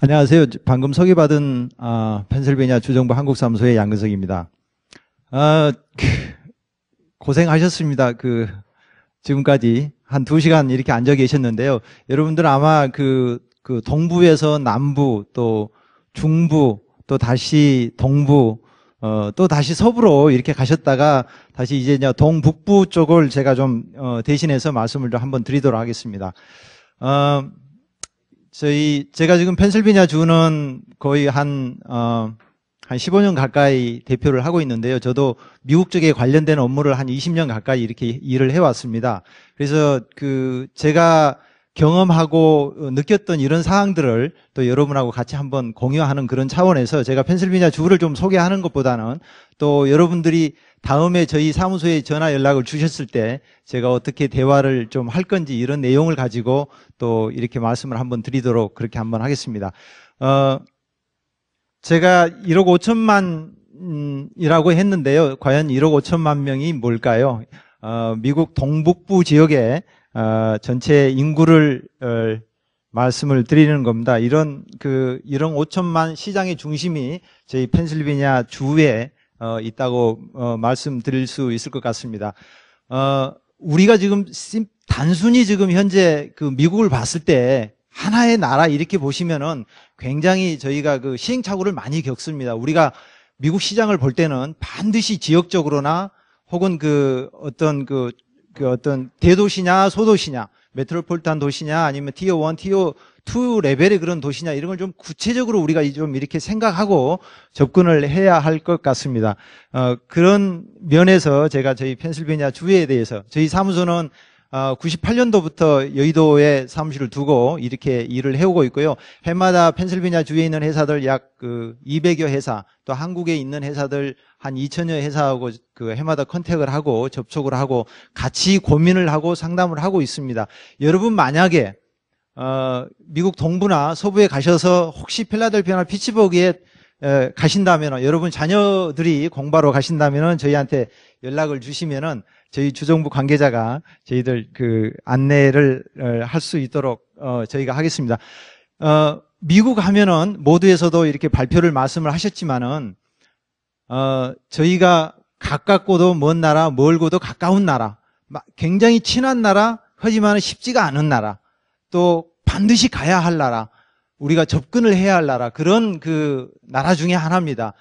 안녕하세요. 방금 소개받은 아, 펜실베니아 주정부 한국사무소의 양근석입니다. 아, 그, 고생하셨습니다. 그 지금까지 한 두 시간 이렇게 앉아 계셨는데요. 여러분들 아마 그, 그 동부에서 남부 또 중부 또 다시 동부 어, 또 다시 서부로 이렇게 가셨다가 다시 이제 이제 동북부 쪽을 제가 좀 어, 대신해서 말씀을 좀 한번 드리도록 하겠습니다. 어, 저희 제가 지금 펜실베니아 주는 거의 한 어, 한 15년 가까이 대표를 하고 있는데요. 저도 미국 쪽에 관련된 업무를 한 20년 가까이 이렇게 일을 해왔습니다. 그래서 그 제가 경험하고 느꼈던 이런 사항들을 또 여러분하고 같이 한번 공유하는 그런 차원에서 제가 펜실베니아 주를 좀 소개하는 것보다는 또 여러분들이 다음에 저희 사무소에 전화 연락을 주셨을 때 제가 어떻게 대화를 좀 할 건지 이런 내용을 가지고 또 이렇게 말씀을 한번 드리도록 그렇게 한번 하겠습니다. 어, 제가 1억 5천만 이라고 했는데요. 과연 1억 5천만 명이 뭘까요? 어, 미국 동북부 지역에 어, 전체 인구를 어, 말씀을 드리는 겁니다. 이런 그 1억 5천만 시장의 중심이 저희 펜실베니아 주에 어, 있다고 어, 말씀드릴 수 있을 것 같습니다. 어, 우리가 지금 심- 단순히 지금 현재 그 미국을 봤을 때 하나의 나라 이렇게 보시면은 굉장히 저희가 그 시행착오를 많이 겪습니다. 우리가 미국 시장을 볼 때는 반드시 지역적으로나 혹은 그 어떤 그, 그 어떤 대도시냐 소도시냐 메트로폴탄 도시냐 아니면 티어 1, 티어 2 레벨의 그런 도시냐 이런 걸 좀 구체적으로 우리가 좀 이렇게 생각하고 접근을 해야 할 것 같습니다. 어, 그런 면에서 제가 저희 펜실베니아 주에 대해서 저희 사무소는 어, 98년도부터 여의도에 사무실을 두고 이렇게 일을 해오고 있고요. 해마다 펜실베니아 주에 있는 회사들 약 그 200여 회사, 또 한국에 있는 회사들 한 2천여 회사하고 그 해마다 컨택을 하고 접촉을 하고 같이 고민을 하고 상담을 하고 있습니다. 여러분 만약에 어, 미국 동부나 서부에 가셔서 혹시 필라델피아나 피츠버그에 에, 가신다면 여러분 자녀들이 공부하러 가신다면 저희한테 연락을 주시면은 저희 주정부 관계자가 저희들 그 안내를 할 수 있도록 어, 저희가 하겠습니다. 어, 미국 하면은 모두에서도 이렇게 발표를 말씀을 하셨지만은 어, 저희가 가깝고도 먼 나라, 멀고도 가까운 나라, 마- 굉장히 친한 나라, 하지만 쉽지가 않은 나라, 또 반드시 가야 할 나라, 우리가 접근을 해야 할 나라, 그런 그 나라 중에 하나입니다.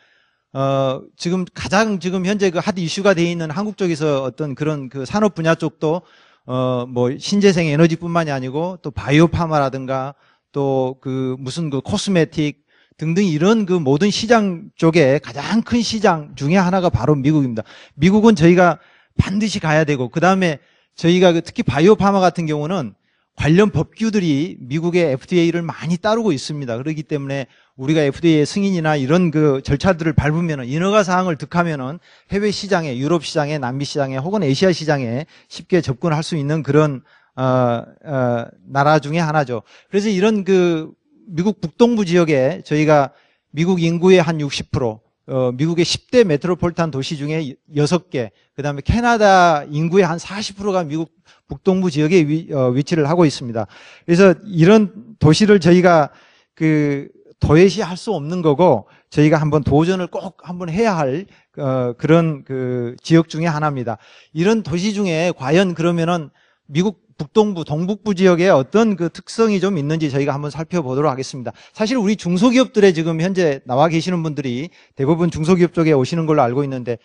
어, 지금 가장 지금 현재 그 핫 이슈가 돼 있는 한국 쪽에서 어떤 그런 그 산업 분야 쪽도 어, 뭐 신재생 에너지뿐만이 아니고 또 바이오 파마라든가 또 그 무슨 그 코스메틱 등등 이런 그 모든 시장 쪽에 가장 큰 시장 중에 하나가 바로 미국입니다. 미국은 저희가 반드시 가야 되고 그 다음에 저희가 그 특히 바이오 파마 같은 경우는 관련 법규들이 미국의 FDA를 많이 따르고 있습니다. 그렇기 때문에 우리가 FDA 승인이나 이런 그 절차들을 밟으면 인허가 사항을 득하면은 해외 시장에 유럽 시장에 남미 시장에 혹은 아시아 시장에 쉽게 접근할 수 있는 그런 어, 어, 나라 중에 하나죠. 그래서 이런 그 미국 북동부 지역에 저희가 미국 인구의 한 60%, 어, 미국의 10대 메트로폴탄 도시 중에 6개, 그 다음에 캐나다 인구의 한 40%가 미국 북동부 지역에 위, 어, 위치를 하고 있습니다. 그래서 이런 도시를 저희가 그 도외시 할 수 없는 거고 저희가 한번 도전을 꼭 한번 해야 할 어, 그런 그 지역 중에 하나입니다. 이런 도시 중에 과연 그러면은 미국 북동부, 동북부 지역에 어떤 그 특성이 좀 있는지 저희가 한번 살펴보도록 하겠습니다. 사실 우리 중소기업들에 지금 현재 나와 계시는 분들이 대부분 중소기업 쪽에 오시는 걸로 알고 있는데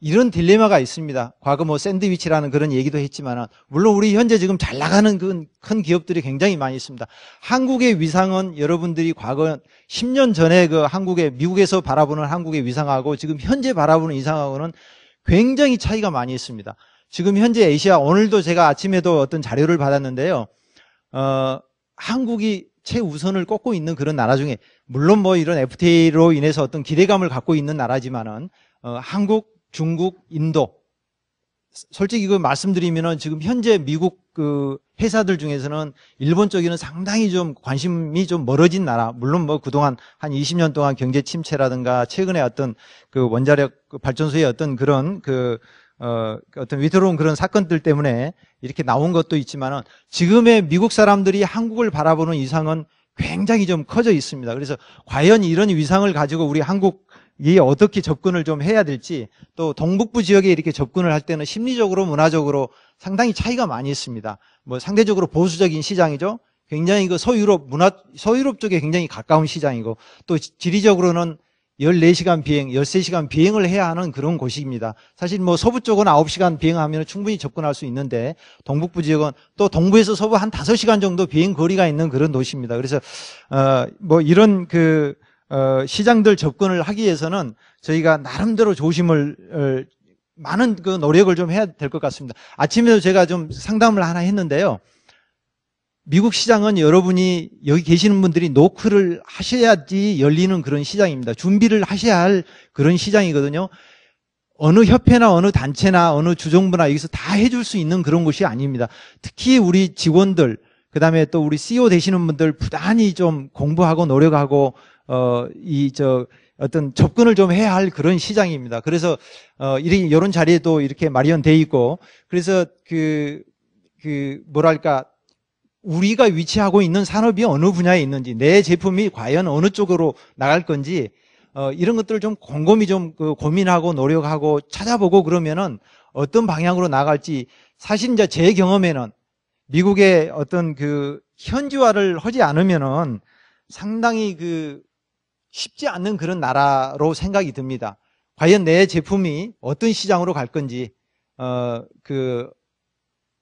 이런 딜레마가 있습니다. 과거 뭐 샌드위치라는 그런 얘기도 했지만 물론 우리 현재 지금 잘 나가는 그큰 기업들이 굉장히 많이 있습니다. 한국의 위상은 여러분들이 과거 10년 전에 그 한국의 미국에서 바라보는 한국의 위상하고 지금 현재 바라보는 이상하고는 굉장히 차이가 많이 있습니다. 지금 현재 아시아 오늘도 제가 아침에도 어떤 자료를 받았는데요. 어, 한국이 최우선을 꼽고 있는 그런 나라 중에 물론 뭐 이런 FTA로 인해서 어떤 기대감을 갖고 있는 나라지만은 어, 한국, 중국, 인도 솔직히 그 말씀드리면은 지금 현재 미국 그 회사들 중에서는 일본 쪽에는 상당히 좀 관심이 좀 멀어진 나라. 물론 뭐 그동안 한 20년 동안 경제 침체라든가 최근에 어떤 그 원자력 그 발전소의 어떤 그런 그 어, 어떤 위태로운 그런 사건들 때문에 이렇게 나온 것도 있지만은 지금의 미국 사람들이 한국을 바라보는 이상은 굉장히 좀 커져 있습니다. 그래서 과연 이런 위상을 가지고 우리 한국이 어떻게 접근을 좀 해야 될지 또 동북부 지역에 이렇게 접근을 할 때는 심리적으로 문화적으로 상당히 차이가 많이 있습니다. 뭐 상대적으로 보수적인 시장이죠. 굉장히 그 서유럽 문화 서유럽 쪽에 굉장히 가까운 시장이고 또 지리적으로는 14시간 비행, 13시간 비행을 해야 하는 그런 곳입니다. 사실 뭐 서부 쪽은 9시간 비행하면 충분히 접근할 수 있는데 동북부 지역은 또 동부에서 서부 한 5시간 정도 비행 거리가 있는 그런 도시입니다. 그래서 어 뭐 이런 그 어, 시장들 접근을 하기 위해서는 저희가 나름대로 조심을 어, 많은 그 노력을 좀 해야 될 것 같습니다. 아침에도 제가 좀 상담을 하나 했는데요. 미국 시장은 여러분이 여기 계시는 분들이 노크를 하셔야지 열리는 그런 시장입니다. 준비를 하셔야 할 그런 시장이거든요. 어느 협회나 어느 단체나 어느 주정부나 여기서 다 해줄 수 있는 그런 곳이 아닙니다. 특히 우리 직원들, 그 다음에 또 우리 CEO 되시는 분들 부단히 좀 공부하고 노력하고, 어, 이, 저, 어떤 접근을 좀 해야 할 그런 시장입니다. 그래서, 어, 이런 자리에도 이렇게 마련돼 있고, 그래서 그, 그, 뭐랄까, 우리가 위치하고 있는 산업이 어느 분야에 있는지, 내 제품이 과연 어느 쪽으로 나갈 건지, 어, 이런 것들을 좀 곰곰이 좀 그 고민하고 노력하고 찾아보고 그러면은 어떤 방향으로 나갈지, 사실 이제 제 경험에는 미국의 어떤 그 현지화를 하지 않으면은 상당히 그 쉽지 않는 그런 나라로 생각이 듭니다. 과연 내 제품이 어떤 시장으로 갈 건지, 어, 그,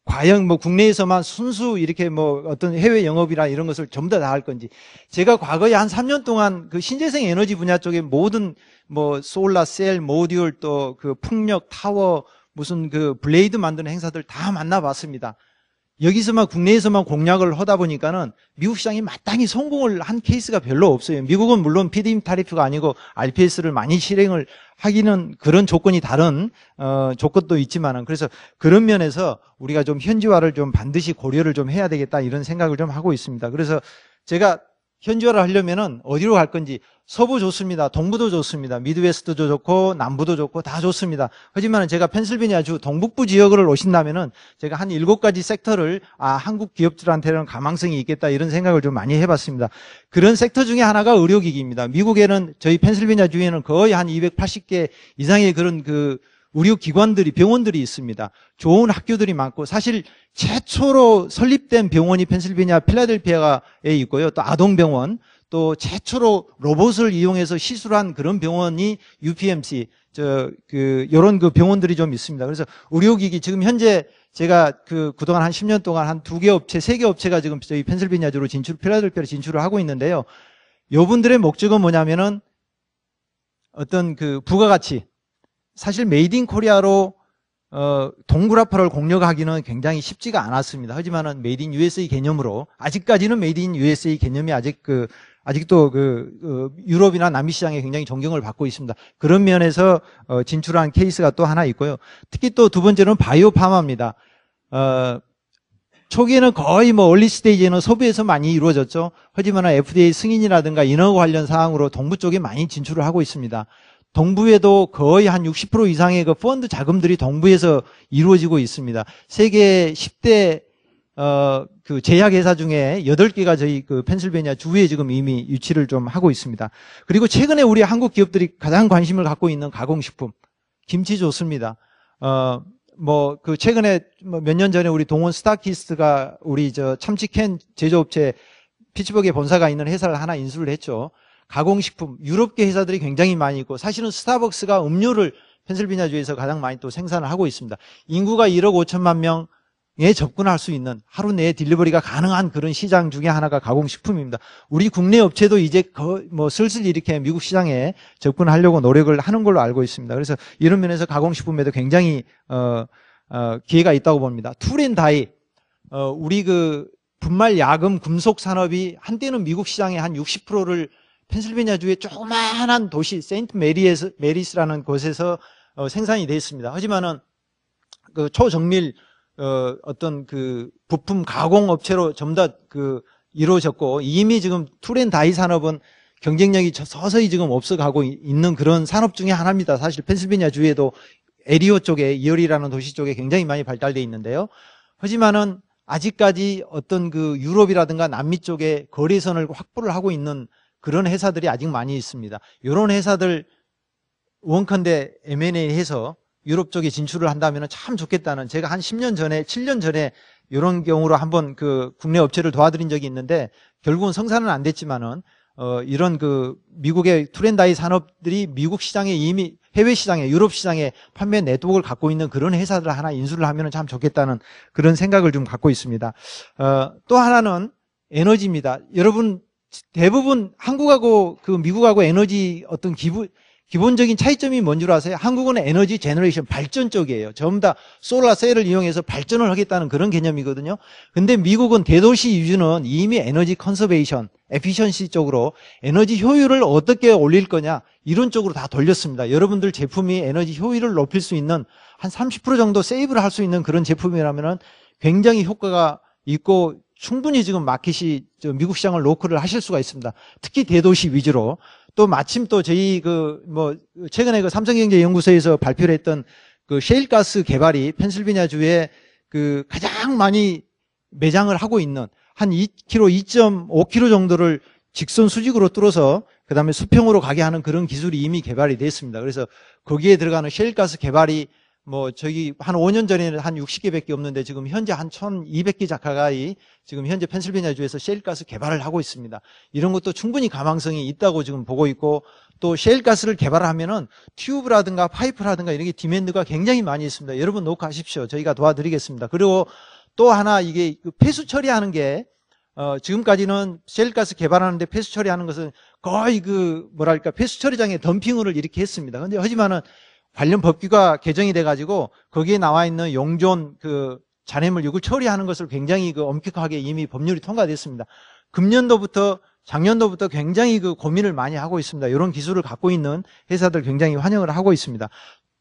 과연 뭐 국내에서만 순수 이렇게 뭐 어떤 해외 영업이나 이런 것을 전부 다 다 할 건지 제가 과거에 한 3년 동안 그 신재생 에너지 분야 쪽에 모든 뭐 솔라 셀 모듈 또 그 풍력 타워 무슨 그 블레이드 만드는 행사들 다 만나봤습니다. 여기서만 국내에서만 공략을 하다 보니까는 미국 시장이 마땅히 성공을 한 케이스가 별로 없어요. 미국은 물론 PDM 타리프가 아니고 RPS를 많이 실행을 하기는 그런 조건이 다른 어, 조건도 있지만은 그래서 그런 면에서 우리가 좀 현지화를 좀 반드시 고려를 좀 해야 되겠다 이런 생각을 좀 하고 있습니다. 그래서 제가 현지화를 하려면은 어디로 갈 건지 서부 좋습니다. 동부도 좋습니다. 미드웨스트도 좋고 남부도 좋고 다 좋습니다. 하지만 제가 펜실베니아주 동북부 지역을 오신다면은 제가 한 일곱 가지 섹터를 아 한국 기업들한테는 가망성이 있겠다 이런 생각을 좀 많이 해봤습니다. 그런 섹터 중에 하나가 의료기기입니다. 미국에는 저희 펜실베니아주에는 거의 한 280개 이상의 그런 그 의료기관들이 병원들이 있습니다. 좋은 학교들이 많고 사실 최초로 설립된 병원이 펜실베니아 필라델피아에 있고요. 또 아동병원 또 최초로 로봇을 이용해서 시술한 그런 병원이 UPMC 저그 요런 그 병원들이 좀 있습니다. 그래서 의료기기 지금 현재 제가 그 그동안 한 10년 동안 한 두 개 업체, 세 개 업체가 지금 저희 펜실베니아주로 진출 필라델피아로 진출을 하고 있는데요. 요분들의 목적은 뭐냐면은 어떤 그 부가가치 사실 메이드 인 코리아로 어, 동그라파를 공략하기는 굉장히 쉽지가 않았습니다. 하지만은 메이드 인 USA 개념으로 아직까지는 메이드 인 USA 개념이 아직 그 아직도 그, 그 유럽이나 남미 시장에 굉장히 존경을 받고 있습니다. 그런 면에서 어, 진출한 케이스가 또 하나 있고요. 특히 또 두 번째는 바이오 파마입니다. 어, 초기에는 거의 뭐 얼리 스테이지에는 서부에서 많이 이루어졌죠. 하지만 FDA 승인이라든가 인허 관련 사항으로 동부 쪽에 많이 진출을 하고 있습니다. 동부에도 거의 한 60% 이상의 그 펀드 자금들이 동부에서 이루어지고 있습니다. 세계 10대 어, 그 제약회사 중에 8개가 저희 그 펜실베니아 주에 지금 이미 유치를 좀 하고 있습니다. 그리고 최근에 우리 한국 기업들이 가장 관심을 갖고 있는 가공식품. 김치 좋습니다. 어, 뭐, 그 최근에 뭐 몇년 전에 우리 동원 스타키스트가 우리 저 참치캔 제조업체 피츠버그에 본사가 있는 회사를 하나 인수를 했죠. 가공식품, 유럽계 회사들이 굉장히 많이 있고 사실은 스타벅스가 음료를 펜실베니아주에서 가장 많이 또 생산을 하고 있습니다. 인구가 1억 5천만 명에 접근할 수 있는 하루 내에 딜리버리가 가능한 그런 시장 중에 하나가 가공식품입니다. 우리 국내 업체도 이제 뭐 슬슬 이렇게 미국 시장에 접근하려고 노력을 하는 걸로 알고 있습니다. 그래서 이런 면에서 가공식품에도 굉장히 어, 어, 기회가 있다고 봅니다. 툴앤다이 어, 우리 그 분말 야금 금속 산업이 한때는 미국 시장의 한 60%를 펜실베니아주의 조그마한 도시 세인트 메리에스, 메리스라는 곳에서 어, 생산이 되어 있습니다. 하지만은 그 초정밀 어, 어떤 그 부품 가공 업체로 전부 다그 이루어졌고 이미 지금 투렌다이 산업은 경쟁력이 서서히 지금 없어가고 있는 그런 산업 중에 하나입니다. 사실 펜실베니아 주에도 에리오 쪽에 이어리라는 도시 쪽에 굉장히 많이 발달되어 있는데요. 하지만은 아직까지 어떤 그 유럽이라든가 남미 쪽에 거래선을 확보를 하고 있는 그런 회사들이 아직 많이 있습니다. 이런 회사들 원컨대 M&A 해서 유럽 쪽에 진출을 한다면 참 좋겠다는 제가 한 10년 전에 7년 전에 이런 경우로 한번 그 국내 업체를 도와드린 적이 있는데 결국은 성사는 안 됐지만은 어 이런 그 미국의 투렌다이 산업들이 미국 시장에 이미 해외 시장에 유럽 시장에 판매 네트워크를 갖고 있는 그런 회사들 하나 인수를 하면 참 좋겠다는 그런 생각을 좀 갖고 있습니다. 어 또 하나는 에너지입니다. 여러분 대부분 한국하고 그 미국하고 에너지 어떤 기부 기본적인 차이점이 뭔 줄 아세요? 한국은 에너지 제너레이션 발전 쪽이에요. 전부 다 솔라 셀을 이용해서 발전을 하겠다는 그런 개념이거든요. 근데 미국은 대도시 위주는 이미 에너지 컨서베이션, 에피션시 쪽으로 에너지 효율을 어떻게 올릴 거냐 이런 쪽으로 다 돌렸습니다. 여러분들 제품이 에너지 효율을 높일 수 있는 한 30% 정도 세이브를 할 수 있는 그런 제품이라면 굉장히 효과가 있고 충분히 지금 마켓이 저 미국 시장을 로컬을 하실 수가 있습니다. 특히 대도시 위주로 또 마침 또 저희 그 뭐 최근에 그 삼성경제연구소에서 발표를 했던 그 셰일가스 개발이 펜실베니아 주에 그 가장 많이 매장을 하고 있는 한 2km, 2.5km 정도를 직선 수직으로 뚫어서 그 다음에 수평으로 가게 하는 그런 기술이 이미 개발이 됐습니다. 그래서 거기에 들어가는 셰일가스 개발이 뭐 저기 한 5년 전에는 한 60개밖에 없는데 지금 현재 한 1,200개 가까이 지금 현재 펜실베니아 주에서 셰일가스 개발을 하고 있습니다. 이런 것도 충분히 가망성이 있다고 지금 보고 있고 또 셰일가스를 개발하면은 튜브라든가 파이프라든가 이런 게 디맨드가 굉장히 많이 있습니다. 여러분 녹화하십시오. 저희가 도와드리겠습니다. 그리고 또 하나 이게 그 폐수 처리하는 게 어, 지금까지는 셰일가스 개발하는데 폐수 처리하는 것은 거의 그 뭐랄까 폐수 처리장에 덤핑을 이렇게 했습니다. 근데 하지만은 관련 법규가 개정이 돼가지고 거기에 나와 있는 용존 그 잔해물 이걸 처리하는 것을 굉장히 그 엄격하게 이미 법률이 통과됐습니다. 금년도부터 작년도부터 굉장히 그 고민을 많이 하고 있습니다. 이런 기술을 갖고 있는 회사들 굉장히 환영을 하고 있습니다.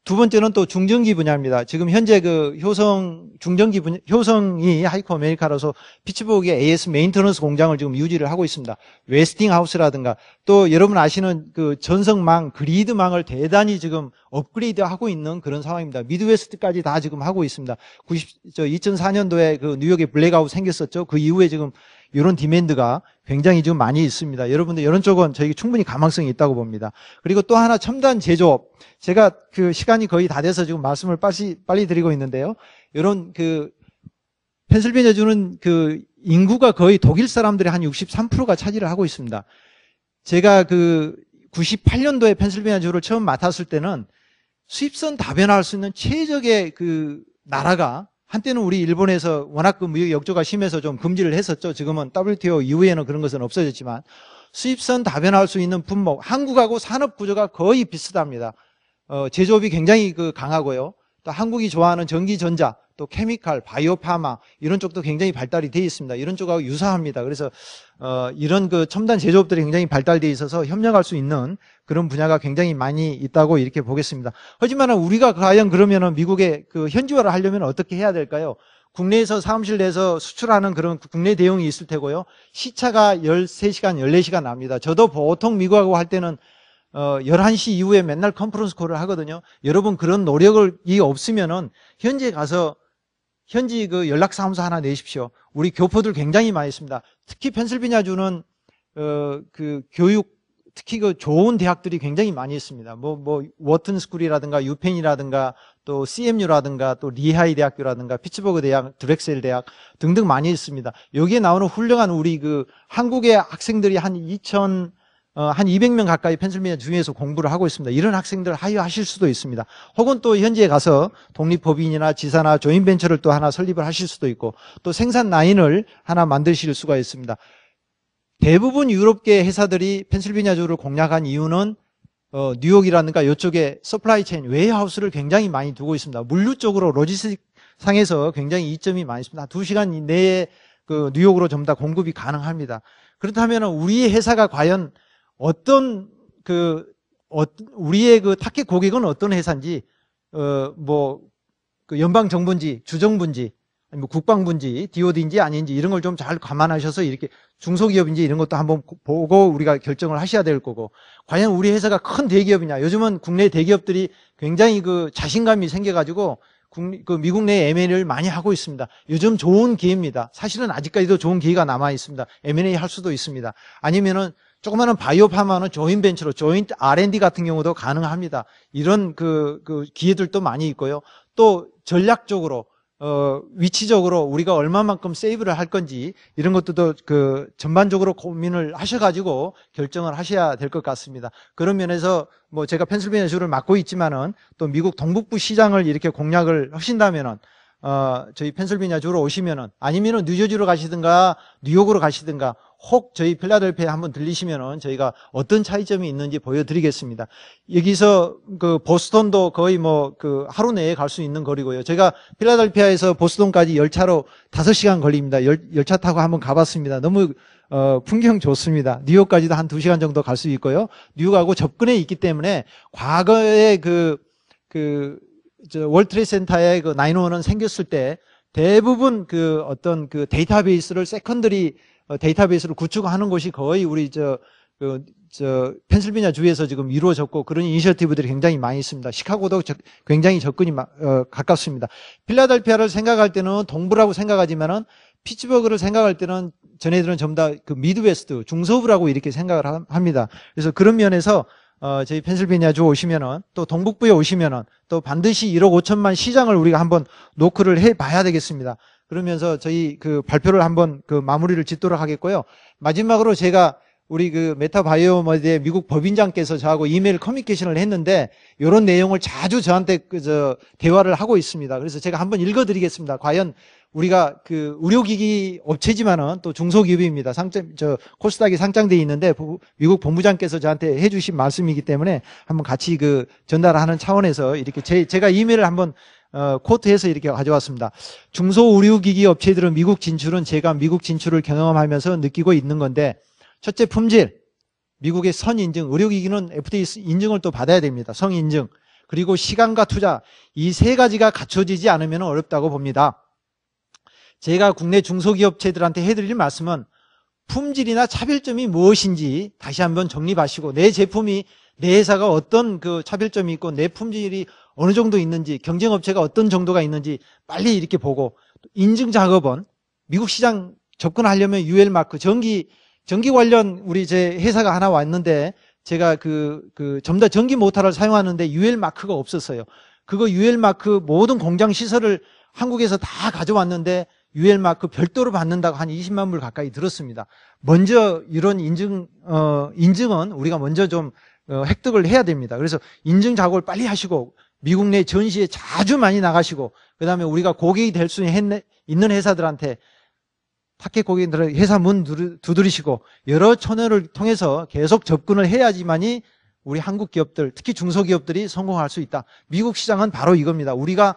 두 번째는 또 중전기 분야입니다. 지금 현재 그 효성 중전기 분야, 효성이 하이코 아메리카로서 피츠버그의 AS 메인터넌스 공장을 지금 유지를 하고 있습니다. 웨스팅 하우스라든가 또 여러분 아시는 그 전성망 그리드망을 대단히 지금 업그레이드 하고 있는 그런 상황입니다. 미드웨스트까지 다 지금 하고 있습니다. 90, 저 2004년도에 그 뉴욕에 블랙아웃 생겼었죠. 그 이후에 지금 이런 디맨드가 굉장히 지금 많이 있습니다. 여러분들 이런 쪽은 저희 충분히 가망성이 있다고 봅니다. 그리고 또 하나 첨단 제조업. 제가 그 시간이 거의 다 돼서 지금 말씀을 빨리, 빨리 드리고 있는데요. 이런 그 펜실베니아 주는 그 인구가 거의 독일 사람들의 한 63%가 차지를 하고 있습니다. 제가 그 98년도에 펜실베니아 주를 처음 맡았을 때는 수입선 다변화할 수 있는 최적의 그 나라가 한때는 우리 일본에서 워낙 그 무역 역조가 심해서 좀 금지를 했었죠. 지금은 WTO 이후에는 그런 것은 없어졌지만 수입선 다변화할 수 있는 품목, 한국하고 산업 구조가 거의 비슷합니다. 어, 제조업이 굉장히 그 강하고요. 또 한국이 좋아하는 전기 전자, 또 케미칼, 바이오 파마 이런 쪽도 굉장히 발달이 되어 있습니다. 이런 쪽하고 유사합니다. 그래서 어, 이런 그 첨단 제조업들이 굉장히 발달되어 있어서 협력할 수 있는 그런 분야가 굉장히 많이 있다고 이렇게 보겠습니다. 하지만 우리가 과연 그러면은 미국에 그 현지화를 하려면 어떻게 해야 될까요? 국내에서 사무실 내에서 수출하는 그런 국내 대응이 있을 테고요. 시차가 13시간, 14시간 납니다. 저도 보통 미국하고 할 때는 어, 11시 이후에 맨날 컨퍼런스 콜을 하거든요. 여러분 그런 노력이 없으면은 현지에 가서 현지 그 연락사무소 하나 내십시오. 우리 교포들 굉장히 많이 있습니다. 특히 펜실베니아주는 어, 그 교육 특히 그 좋은 대학들이 굉장히 많이 있습니다. 뭐, 뭐, 워튼 스쿨이라든가 유펜이라든가 또 CMU라든가 또 리하이 대학교라든가 피츠버그 대학, 드렉셀 대학 등등 많이 있습니다. 여기에 나오는 훌륭한 우리 그 한국의 학생들이 한 2천 어, 한 200명 가까이 펜실베니아 중에서 공부를 하고 있습니다. 이런 학생들 하유하실 수도 있습니다. 혹은 또 현지에 가서 독립법인이나 지사나 조인벤처를 또 하나 설립을 하실 수도 있고 또 생산 라인을 하나 만드실 수가 있습니다. 대부분 유럽계 회사들이 펜실베니아 주를 공략한 이유는 어, 뉴욕이라든가 이쪽에 서플라이 체인, 웨이하우스를 굉장히 많이 두고 있습니다. 물류 쪽으로 로지스틱 상에서 굉장히 이점이 많이 있습니다. 두 시간 내에 그 뉴욕으로 전부 다 공급이 가능합니다. 그렇다면 우리 회사가 과연 어떤 그 어, 우리의 그 타켓 고객은 어떤 회사인지 어뭐 그 연방 정부인지 주정부인지 아니면 뭐 국방부인지 DOD인지 아닌지 이런 걸 좀 잘 감안하셔서 이렇게 중소기업인지 이런 것도 한번 보고 우리가 결정을 하셔야 될 거고 과연 우리 회사가 큰 대기업이냐 요즘은 국내 대기업들이 굉장히 그 자신감이 생겨가지고 국- 그 미국 내 M&A를 많이 하고 있습니다. 요즘 좋은 기회입니다. 사실은 아직까지도 좋은 기회가 남아 있습니다. M&A 할 수도 있습니다. 아니면은 조그마한 바이오 파마는 조인 벤처로 조인트 R&D 같은 경우도 가능합니다. 이런 그, 그 기회들도 많이 있고요. 또 전략적으로 어, 위치적으로 우리가 얼마만큼 세이브를 할 건지 이런 것들도 그 전반적으로 고민을 하셔가지고 결정을 하셔야 될 것 같습니다. 그런 면에서 뭐 제가 펜실베니아 주를 맡고 있지만은 또 미국 동북부 시장을 이렇게 공략을 하신다면은 어, 저희 펜실베니아 주로 오시면은 아니면은 뉴저지로 가시든가 뉴욕으로 가시든가 혹 저희 필라델피아에 한번 들리시면은 저희가 어떤 차이점이 있는지 보여드리겠습니다. 여기서 그 보스턴도 거의 뭐 그 하루 내에 갈 수 있는 거리고요. 제가 필라델피아에서 보스턴까지 열차로 5시간 걸립니다. 열, 열차 타고 한번 가봤습니다. 너무 어, 풍경 좋습니다. 뉴욕까지도 한 2시간 정도 갈 수 있고요. 뉴욕하고 접근해 있기 때문에 과거에 그, 그, 저 월트레이 센터에 그911 생겼을 때 대부분 그 어떤 그 데이터베이스를 세컨더리 어, 데이터베이스를 구축하는 것이 거의 우리 저, 그, 저, 펜실베니아 주에서 지금 이루어졌고 그런 이니셔티브들이 굉장히 많이 있습니다. 시카고도 적- 굉장히 접근이 마- 어, 가깝습니다. 필라델피아를 생각할 때는 동부라고 생각하지만은 피츠버그를 생각할 때는 전애들은 전부 다 그 미드웨스트, 중서부라고 이렇게 생각을 하- 합니다. 그래서 그런 면에서 어, 저희 펜실베니아 주 오시면은 또 동북부에 오시면은 또 반드시 1억 5천만 시장을 우리가 한번 노크를 해 봐야 되겠습니다. 그러면서 저희 그 발표를 한번 그 마무리를 짓도록 하겠고요. 마지막으로 제가 우리 그 메타바이오머드의 미국 법인장께서 저하고 이메일 커뮤니케이션을 했는데 이런 내용을 자주 저한테 그 저 대화를 하고 있습니다. 그래서 제가 한번 읽어드리겠습니다. 과연 우리가 그 의료기기 업체지만은 또 중소기업입니다. 상장 저 코스닥이 상장돼 있는데 부- 미국 본부장께서 저한테 해주신 말씀이기 때문에 한번 같이 그 전달하는 차원에서 이렇게 제, 제가 이메일을 한번 어, 코트해서 이렇게 가져왔습니다. 중소 의료기기 업체들은 미국 진출은 제가 미국 진출을 경험하면서 느끼고 있는 건데 첫째 품질, 미국의 선 인증, 의료기기는 FDA 인증을 또 받아야 됩니다. 성 인증. 그리고 시간과 투자 이 세 가지가 갖춰지지 않으면 어렵다고 봅니다. 제가 국내 중소기업체들한테 해드릴 말씀은 품질이나 차별점이 무엇인지 다시 한번 정립하시고 내 제품이 내 회사가 어떤 그 차별점이 있고 내 품질이 어느 정도 있는지 경쟁업체가 어떤 정도가 있는지 빨리 이렇게 보고 인증 작업은 미국 시장 접근하려면 UL 마크 전기 전기 관련 우리 제 회사가 하나 왔는데 제가 그, 그, 전부 다 전기 모터를 사용하는데 UL 마크가 없었어요. 그거 UL 마크 모든 공장 시설을 한국에서 다 가져왔는데 UL 마크 별도로 받는다고 한 20만 불 가까이 들었습니다. 먼저 이런 인증, 어, 인증은 우리가 먼저 좀 어, 획득을 해야 됩니다. 그래서 인증 작업을 빨리 하시고 미국 내 전시에 자주 많이 나가시고 그 다음에 우리가 고객이 될 수 있는 회사들한테 타켓 고객들 회사 문 두드- 두드리시고 여러 채널을 통해서 계속 접근을 해야지만이 우리 한국 기업들 특히 중소기업들이 성공할 수 있다. 미국 시장은 바로 이겁니다. 우리가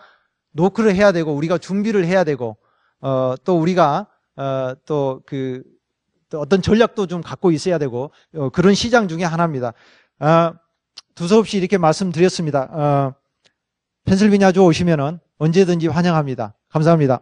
노크를 해야 되고 우리가 준비를 해야 되고 어, 또 우리가 어, 또그 또 어떤 전략도 좀 갖고 있어야 되고 어, 그런 시장 중에 하나입니다. 아, 두서없이 이렇게 말씀드렸습니다. 어, 펜실베니아주 오시면은 언제든지 환영합니다. 감사합니다.